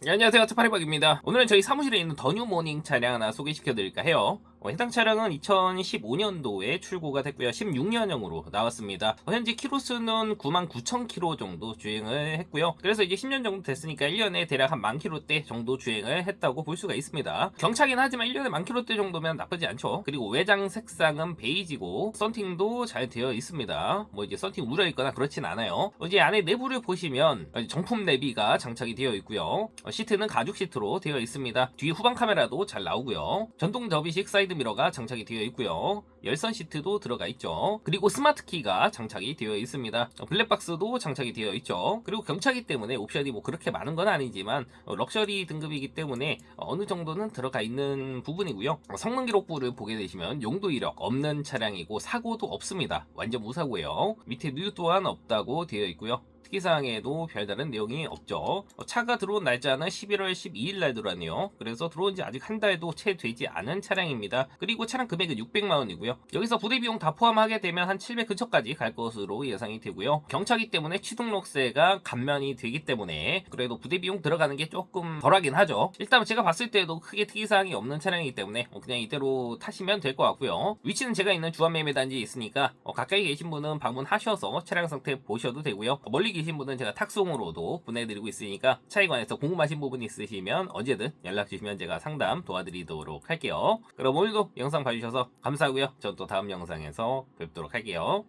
네, 안녕하세요. 투파리박입니다. 오늘은 저희 사무실에 있는 더뉴 모닝 차량 하나 소개시켜 드릴까 해요 어, 해당 차량은 2015년도에 출고가 됐고요. 16년형으로 나왔습니다. 어, 현재 키로수는 99,000km 정도 주행을 했고요. 그래서 이제 10년 정도 됐으니까 1년에 대략 한만 킬로대 정도 주행을 했다고 볼 수가 있습니다. 경차긴 하지만 1년에 만 킬로대 정도면 나쁘지 않죠. 그리고 외장 색상은 베이지고 썬팅도 잘 되어 있습니다. 뭐 이제 썬팅 우려 있거나 그렇진 않아요. 어, 이제 안에 내부를 보시면 정품 내비가 장착이 되어 있고요. 어, 시트는 가죽 시트로 되어 있습니다. 뒤 후방 카메라도 잘 나오고요. 전동 접이식 사이드 미러가 장착이 되어 있고요. 열선 시트도 들어가 있죠. 그리고 스마트 키가 장착이 되어 있습니다. 어, 블랙박스도 장착이 되어 있죠. 그리고 경차기 때문에 옵션이 뭐 그렇게 많은 건 아니지만 어, 럭셔리 등급이기 때문에 어느 정도는 들어가 있는 부분이고요. 어, 성능 기록부를 보게 되시면 용도 이력 없는 차량이고 사고도 없습니다. 완전 무사고요. 밑에 누유 또한 없다고 되어 있고요. 특이사항에도 별다른 내용이 없죠. 어, 차가 들어온 날짜는 11월 12일 날 들어왔네요. 그래서 들어온 지 아직 한 달도 채 되지 않은 차량입니다. 그리고 차량 금액은 600만 원이고요. 여기서 부대 비용 다 포함하게 되면 한 700 근처까지 갈 것으로 예상이 되고요. 경차기 때문에 취등록세가 감면이 되기 때문에 그래도 부대 비용 들어가는 게 조금 덜하긴 하죠. 일단 제가 봤을 때도 크게 특이사항이 없는 차량이기 때문에 어, 그냥 이대로 타시면 될 것 같고요. 위치는 제가 있는 주한매매단지에 있으니까 어, 가까이 계신 분은 방문하셔서 차량 상태 보셔도 되고요. 멀리 계신 분은 제가 탁송으로도 보내드리고 있으니까 차에 관해서 궁금하신 부분 있으시면 언제든 연락 주시면 제가 상담 도와드리도록 할게요. 그럼 오늘도 영상 봐주셔서 감사하고요. 전 또 다음 영상에서 뵙도록 할게요.